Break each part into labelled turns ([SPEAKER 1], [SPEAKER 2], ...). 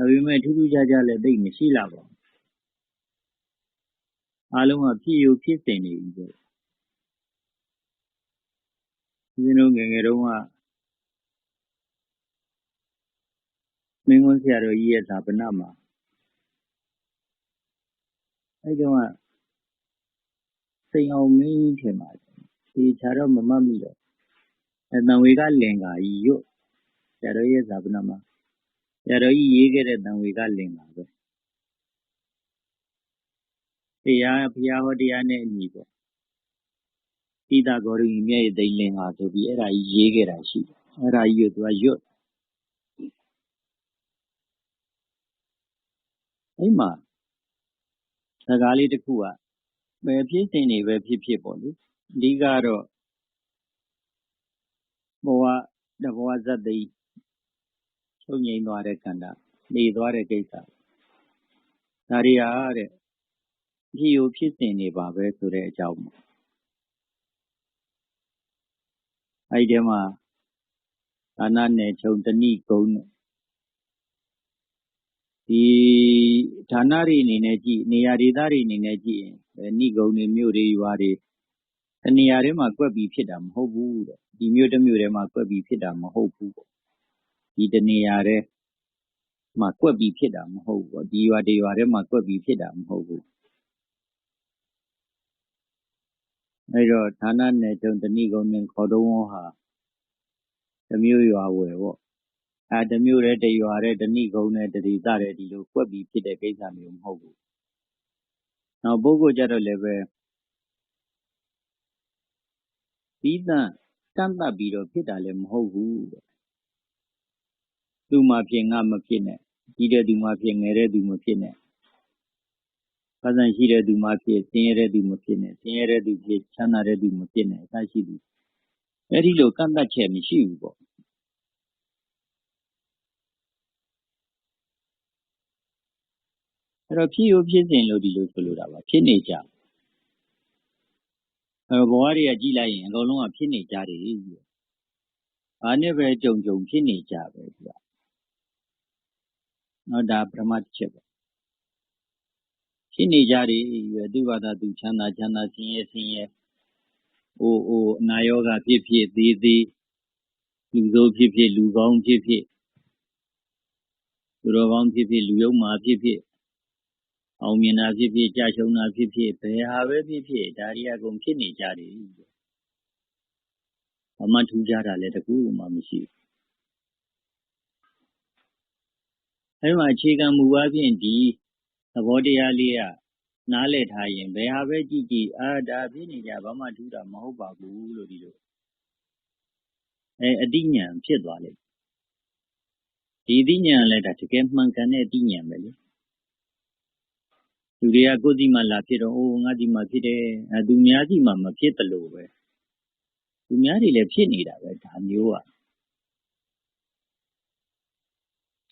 [SPEAKER 1] ဒါပေမဲ့ထူးထူးခြားခြားလည်းသိမရှိလာပါဘူးအားလုံးကဖြစ်ယူဖြစ်စဉ်နေပြီပေါ့ဦးဇင်းတို့ငယ်ငယ်တုန်းကမင်းကွန်းဆရာတော်ကြီးရဲ့ဇာပနမှာအဲ့တုန်းကစိန်အောင်မင်းကြီးထင်ပါတယ်ဒီခြားတော့မမှတ်မိတော့အတန်ဝေကလင်္ကာကြီးရွတ်ဆရာတော်ရဲ့ဇာပနမှာ ဆရာတော်ကြီးရေးခဲ့တဲ့တန်ဝေကလင်္ကာပဲတရားဘုရားဟောတရားနဲ့အညီပေါ့ဣဒဂေါရိမြရဲ့သိလင်္ကာဆိုပြီးအဲ့ဒါကြီးရေးခဲ့တာရှိတယ်အဲ့ဒါကြီးကိုသူကရွတ်အဲ့မှာစကားလေးတစ်ခုကဘယ်ဖြစ်စဉ်တွေပဲဖြစ်ဖြစ်ပေါ့လေအဓိကတော့ဘဝတဘဝဇတ်သိ ချုပ်ငိမ့်သွားတဲ့ခန္ဓာနေသွားတဲ့ကိစ္စဒါတွေဟာတဲ့ဖြစ်ယူဖြစ်စဉ်တွေပါပဲဆိုတဲ့အကြောင်းပေါ့အဲ့ဒီမှာဒါနနယ်ခြုံတဏိကုံဒီဌာနတွေအနေနဲ့ကြည့်နေရာဒေသတွေအနေနဲ့ကြည့်ရင်ဏိကုံတွေမြို့တွေရွာတွေတနေရာထဲမှာကွက်ပြီးဖြစ်တာမဟုတ်ဘူးတဲ့ဒီမြို့တစ်မြို့ထဲမှာကွက်ပြီးဖြစ်တာမဟုတ်ဘူးပေါ့ ဒီတနေရာထဲမှာကွက်ပြီးဖြစ်တာမဟုတ်ဘူးပေါ့ဒီရွာတရွာထဲမှာကွက်ပြီးဖြစ်တာမဟုတ်ဘူးအဲတော့ဌာနနယ်ကျုံတဏိကုံနဲ့ခေါ်တုံးဟာတမျိုးရွာဝယ်ပေါ့အဲတမျိုးတဲ့တရွာတဲ့တဏိကုံနဲ့တတိတတဲ့ဒီလိုကွက်ပြီးဖြစ်တဲ့ကိစ္စမျိုးမဟုတ်ဘူးနောက်ပုဂ္ဂိုလ်ကြတော့လည်းပဲပြီးသန့်ကန့်တတ်ပြီးတော့ဖြစ်တာလည်းမဟုတ်ဘူးတဲ့ သူမှဖြစ်ငါမဖြစ်နဲ့ကြီးတဲ့သူမှဖြစ်ငယ်တဲ့သူမဖြစ်နဲ့ပတ်စံရှိတဲ့သူမှဖြစ်ဆင်းရဲတဲ့သူမဖြစ်နဲ့ဆင်းရဲတဲ့သူဖြစ်ချမ်းသာတဲ့သူမဖြစ်နဲ့အစရှိသည်အဲ့ဒီလိုကန့်တတ်ချက်မရှိဘူးပေါ့အဲ့တော့ဖြစ်ရဖြစ်စဉ်လို့ဒီလိုဆိုလိုတာပါဖြစ်နေကြအဲဘဝတွေကကြည့်လိုက်ရင်အကုန်လုံးကဖြစ်နေကြတယ်ဘာနဲ့ပဲကြုံကြုံဖြစ်နေကြပဲသူက နော်ဒါပရမတ်ချက်ပဲဖြစ်နေကြတယ်သူဘာသာသူချမ်းသာချမ်းသာဆင်းရဲဆင်းရဲအိုးအိုးအနာယောဂဖြစ်ဖြစ်သေးသေးလူဆိုးဖြစ်ဖြစ်လူကောင်းဖြစ်ဖြစ်လူတော်ကောင်းဖြစ်ဖြစ်လူယုံမာဖြစ်ဖြစ်အောင်မြင်တာဖြစ်ဖြစ်ကြာရှုံးတာဖြစ်ဖြစ်ဘယ်ဟာပဲဖြစ်ဖြစ်ဒါတွေအကုန်ဖြစ်နေကြတယ်ဘာမှထူးခြားတာလည်းတကူမှမရှိဘူး အဲမှာအခြေခံမူအပြင်ဒီသဘောတရားလေးကနားလည်ထားရင်ဘယ်ဟာပဲကြည့်ကြည့်အာဒါဖြစ်နေကြဘာမှထူးတာမဟုတ်ပါဘူးလို့ဒီလိုအဲအတိညာဖြစ်သွားလိမ့်ဒီအတိညာလည်းဒါတကယ်မှန်ကန်တဲ့အတိညာပဲလေလူတွေကကိုယ်စီမှလာဖြစ်တော့အိုးငါဒီမှာဖြစ်တယ်အဲသူများစီမှမဖြစ်တလို့ပဲသူများတွေလည်းဖြစ်နေတာပဲဒါမျိုးอ่ะ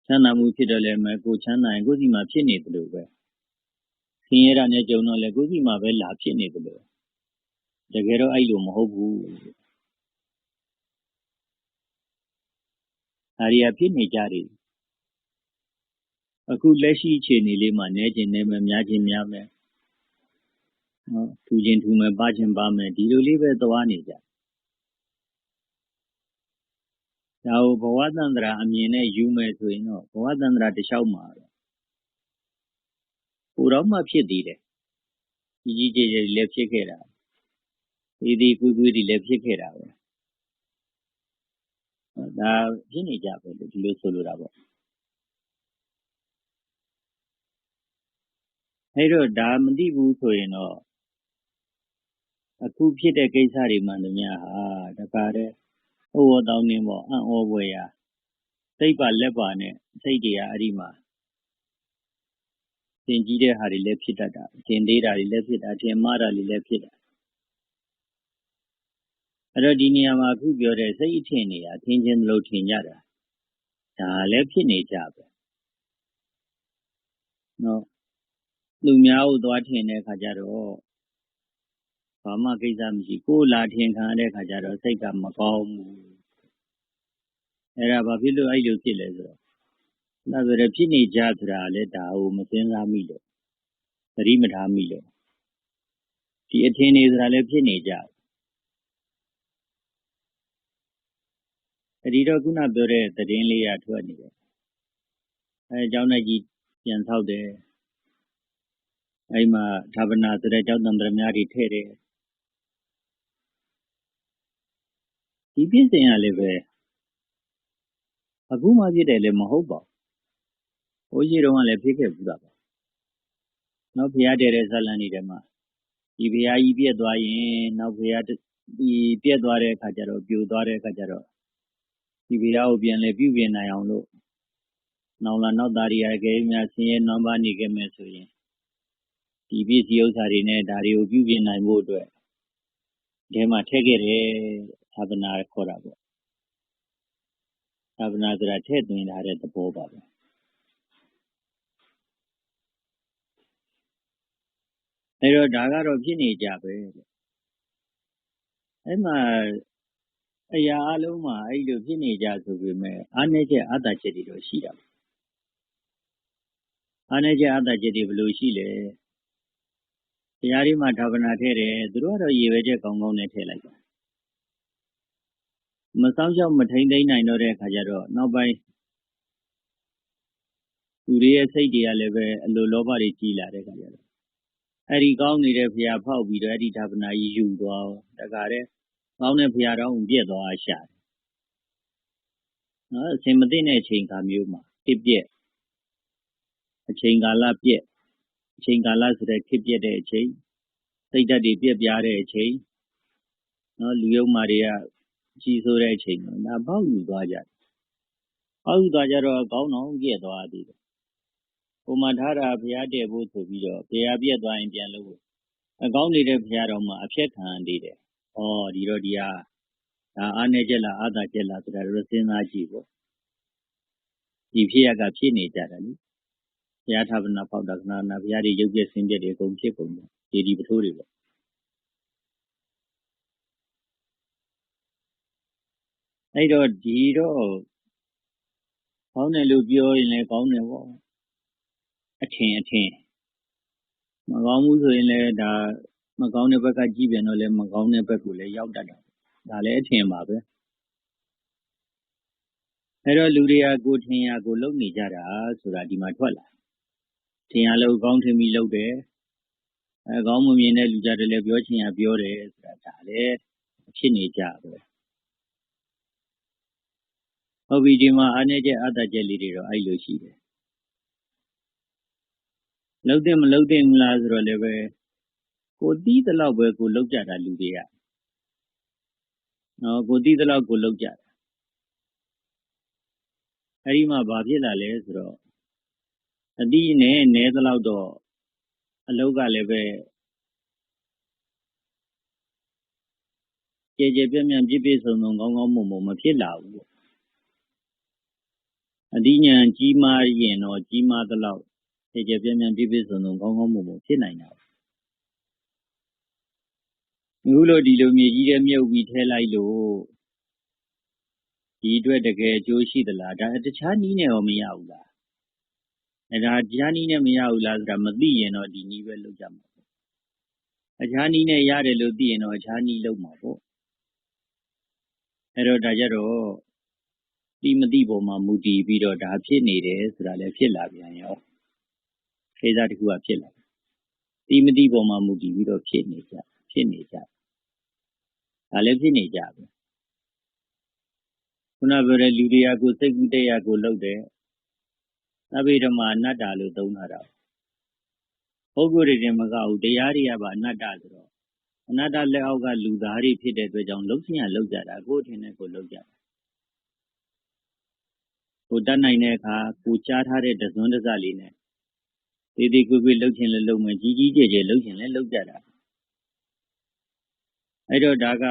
[SPEAKER 1] ချမ်းသာမှုဖြစ်တော့လည်းမကိုချမ်းသာရင်ကိုယ်စီမှဖြစ်နေတယ်လို့ပဲဆင်းရဲတာနဲ့ကြုံတော့လည်းကိုယ်စီမှပဲလာဖြစ်နေတယ်လို့တကယ်တော့အဲ့လိုမဟုတ်ဘူးဒါရီယာဖြစ်နေကြတယ်အခုလက်ရှိအခြေအနေလေးမှာနဲခြင်းနဲမယ်များခြင်းများမယ်နော်ထူခြင်းထူမယ်ပါခြင်းပါမယ်ဒီလိုလေးပဲသွားနေကြ ဒါကိုဘဝတန္တရာအမြင်နဲ့ယူမယ်ဆိုရင်တော့ဘဝတန္တရာတစ်လျှောက်မှာတော့ပူတော့မှဖြစ်သေးတယ်ကြီးကြီးကျယ်ကျယ်လည်းဖြစ်ခဲ့တာဒီဒီကွေးကွေးဒီလည်းဖြစ်ခဲ့တာပဲဒါဖြစ်နေကြပဲဒီလိုဆိုလိုတာပေါ့အဲ့တော့ဒါမသိဘူးဆိုရင်တော့အခုဖြစ်တဲ့ကိစ္စတွေမှန်သမျှဟာတခါတည်း ဟိုတောင်းနေပေါ့အံ့ဩဖွယ်ရာစိတ်ပါလက်ပါနဲ့စိတ်တွေကအဲ့ဒီမှာသင်ကြီးတဲ့ဟာတွေလည်းဖြစ်တတ်တာသင်သေးတာတွေလည်းဖြစ်တာသင်မှားတာတွေလည်းဖြစ်တာအဲ့တော့ဒီနေရာမှာအခုပြောတဲ့စိတ်အထင်နေရထင်ချင်းလို့ထင်ကြတာဒါလည်းဖြစ်နေကြပဲနော်လူများကိုသွားထင်တဲ့ခါကျတော့ ဘာမှကိစ္စမရှိကိုလာထင်ခံရတဲ့ခါကျတော့စိတ်ကမကောင်းဘူးအဲ့ဒါဘာဖြစ်လို့အဲ့လိုဖြစ်လဲဆိုတော့ဒါဆိုတော့ဖြစ်နေကြဆိုတာလည်းဒါကိုမစင်စားမိလို့သတိမထားမိလို့ဒီအထင်နေဆိုတာလည်းဖြစ်နေကြအဲဒီတော့ခုနပြောတဲ့သတင်းလေးရထွက်နေတယ်အဲအကြောင်းနဲ့ကြီးပြန်ဆောက်တယ်အဲဒီမှာဌာပနာဆိုတဲ့ကျောင်းတံត្រများတွေထည့်တယ် ဒီပြည့်စင်ရလည်းပဲအခုမှဖြစ်တယ်လည်းမဟုတ်ပါဘူး။ဘိုးကြီးတော်ကလည်းဖြစ်ခဲ့ဘူးတာပါ။နောက်ဘုရားတည်တဲ့ဇာလန်တွေထဲမှာဒီဘုရားကြီးပြည့်သွားရင်နောက်ဘုရားဒီပြည့်သွားတဲ့အခါကျတော့ပြိုသွားတဲ့အခါကျတော့ဒီဘုရားကိုပြန်လဲပြုပြင်နိုင်အောင်လို့နောင်လာနောက်သားတွေအကယ်များဆင်းရဲနွမ်းပါနေခဲ့မယ်ဆိုရင်ဒီပစ္စည်းဥစ္စာတွေနဲ့ဒါတွေကိုပြုပြင်နိုင်ဖို့အတွက်ဒီမှာထည့်ခဲ့တယ် သာသနာခေါ်တာပေါ့သာသနာဆိုတာထည့်သွင်းထားတဲ့သဘောပါပဲအဲတော့ဒါကတော့ဖြစ်နေကြပဲအဲ့မှာအရာအလုံးမှာအဲ့လိုဖြစ်နေကြဆိုပေမဲ့အားနည်းချက်အတ္တချက်တွေတော့ရှိတာအားနည်းချက်အတ္တချက်တွေဘယ်လိုရှိလဲတရားတွေမှာဌာပနာထည့်တယ်သူတို့ကတော့ရေပဲချက်ကောင်းကောင်းနဲ့ထည့်လိုက်တာ မဆောင်ကြောက် မထိန်သိမ့်နိုင်တော့တဲ့အခါကျတော့ နောက်ပိုင်းသူတွေရဲ့စိတ်တွေကလည်းပဲ အလိုလောဘတွေ ကြီးလာတဲ့အခါကျတော့ အဲ့ဒီကောင်းနေတဲ့ဖရာဖောက်ပြီးတော့ အဲ့ဒီဌာပနာကြီး ယူသွားတခါတည်း ကောင်းတဲ့ဖရာတော်ပြည့်သွားရှာတယ်နော်အစင်မသိတဲ့ အချိန်ခါမျိုးမှာဖြစ်ပြက် အချိန်ကာလပြက် အချိန်ကာလဆိုတဲ့ဖြစ်ပြက်တဲ့အချိန် စိတ်ဓာတ်တွေပြက်ပြားတဲ့အချိန်နော်လူယုံမာတွေက ကြီးဆိုတဲ့အချိန်တော့ဒါပေါက်ယူသွားကြတယ်ပေါက်ယူသွားကြတော့ကောင်းတော့ပြက်သွားသေးတယ်ပုံမှန်ထားတာဘုရားတည်ဖို့ဆိုပြီးတော့ဘုရားပြက်သွားရင်ပြန်လို့အကောင်းနေတဲ့ဘုရားတော်မှာအဖြက်ခံနေတယ်ဩဒီတော့ဒီဟာဒါအားနေကြလားအာသာကြလားဆိုတာတော့စဉ်းစားကြည့်ပေါ့ဒီဖြစ်ရကဖြစ်နေကြတယ်လေဘုရားထာဝနာပေါက်တာကနာနာဘုရားတွေရုပ်ပြဆင်းပြတွေအကုန်ဖြစ်ကုန်တယ်ဒီဒီပထိုးတွေပေါ့ အဲ့တော့ဒီတော့ကောင်းတယ်လို့ပြောရင်လည်းကောင်းတယ်ပေါ့အထင်အထင်မကောင်းဘူးဆိုရင်လည်းဒါမကောင်းတဲ့ဘက်ကကြည့်ပြန်တော့လည်းမကောင်းတဲ့ဘက်ကိုလည်းရောက်တတ်တယ်ဒါလည်းအထင်ပါပဲအဲ့တော့လူတွေကကိုထင်ရကိုလုံနေကြတာဆိုတာဒီမှာထွက်လာထင်ရလို့ကောင်းထင်ပြီးလုပ်တယ်အဲကောင်းမမြင်တဲ့လူကြတယ်လည်းပြောချင်ရပြောတယ်ဆိုတာဒါလည်းဖြစ်နေကြပဲ ဟုတ်ပြီဒီမှာအနေကျအတ္တကျက်လေးတွေတော့အဲ့လိုရှိတယ်လှုပ်တယ်မလှုပ်တယ်မလားဆိုတော့လည်းပဲကိုတီးတဲ့လောက်ပဲကိုလှုပ်ကြတာလူတွေကနော်ကိုတီးတဲ့လောက်ကိုလှုပ်ကြတာအဲ့ဒီမှာဘာဖြစ်လာလဲဆိုတော့အတိနဲ့နဲတဲ့လောက်တော့အလုတ်ကလည်းပဲကြည်ကြည်ပြန့်ပြန့်ပြည့်ပြည့်စုံစုံကောင်းကောင်းမွန်မွန်မဖြစ်လာဘူး ပေါ့အတိညာကြီးမားရင်တော့ ကြီးမားသလောက်ကြည်ကြည်ပြန့်ပြန့် ပြည့်ပြည့်စုံစုံ ကောင်းကောင်းမွန်မွန် ဖြစ်နိုင်တာအခုလို ဒီလို မြေကြီးတဲ့မြုပ်ပြီးထဲလိုက်လို့ ဒီအတွက် တကယ်အကျိုးရှိသလားဒါတခြားနည်းနဲ့ရော မရဘူးလားအဲဒါတရားနည်းနဲ့ မရဘူးလားဆိုတာ မသိရင်တော့ ဒီနည်းပဲ လုပ်ကြမှာပေါ့အခြားနည်းနဲ့ ရတယ်လို့ သိရင်တော့ အခြားနည်းလုပ်မှာပေါ့ အဲတော့ ဒါကြတော့ ဒီမသိပုံမှာ မူတည်ပြီးတော့ ဒါဖြစ်နေတယ်ဆိုတာလည်း ဖြစ်လာပြန်ရောခေစားတစ်ခုက ဖြစ်လာဒီမသိပုံမှာ မူတည်ပြီးတော့ ဖြစ်နေကြ ဖြစ်နေကြ ဒါလည်း ဖြစ်နေကြပဲ ခုနပြောတဲ့ လူတွေက ကိုစိတ်ကူးတရားကိုလှုပ်တယ် သဗ္ဗေဓမ္မာ အနတ္တလို့ သုံးထားတာပုဂ္ဂိုလ်တွေတင်မကဘူး တရားတွေကပါ အနတ္တဆိုတော့ အနတ္တလက်အောက်က လူသားတွေ ဖြစ်တဲ့အတွက်ကြောင့်လှုပ်ရှင်ရလှုပ်ကြတာ ကိုယ်ထင်တဲ့ ကိုလှုပ်ကြတာ ကိုတတ်နိုင်တဲ့အခါကိုကြားထားတဲ့တစွန်းတစလေးနဲ့ဒီဒီကွေကွေလှုပ်ခြင်းလည်းလှုပ်မယ်ကြီးကြီးကျယ်ကျယ်လှုပ်ခြင်းလည်းလှုပ်ကြတာအဲ့တော့ဒါက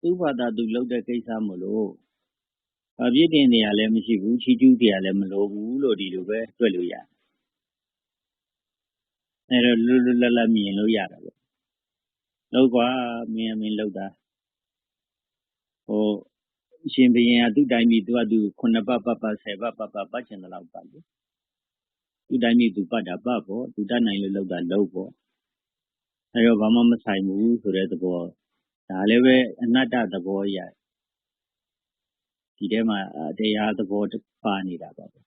[SPEAKER 1] သူ့ဘာသာသူလှုပ်တဲ့ကိစ္စမလို့အပြစ်တင်နေရလည်းမရှိဘူးချီးကျူးကြရလည်းမလိုဘူးလို့ဒီလိုပဲတွေ့လို့ရတယ်အဲ့တော့လွတ်လွတ်လပ်လပ်မြင်လို့ရတာပေါ့လောက်ကွာမင်းမင်းလောက်တာဟိုအ ရှင်ဘုရင်ကသူ့တိုင်းပြည်သူကသူခုနှစ်ပတ်ပတ်ပတ်ဆယ်ပတ်ပတ်ပတ်ပတ်ချင်တယ်လို့ပတ်လေသူ့တိုင်းပြည်သူပတ်တာပတ်ပေါ့သူတတ်နိုင်လို့လောက်တာလောက်ပေါ့အဲတော့ဘာမှမဆိုင်ဘူးဆိုတဲ့သဘောဒါလည်းပဲအနတ္တသဘောရဒီထဲမှာတရားသဘောပါနေတာပါပဲ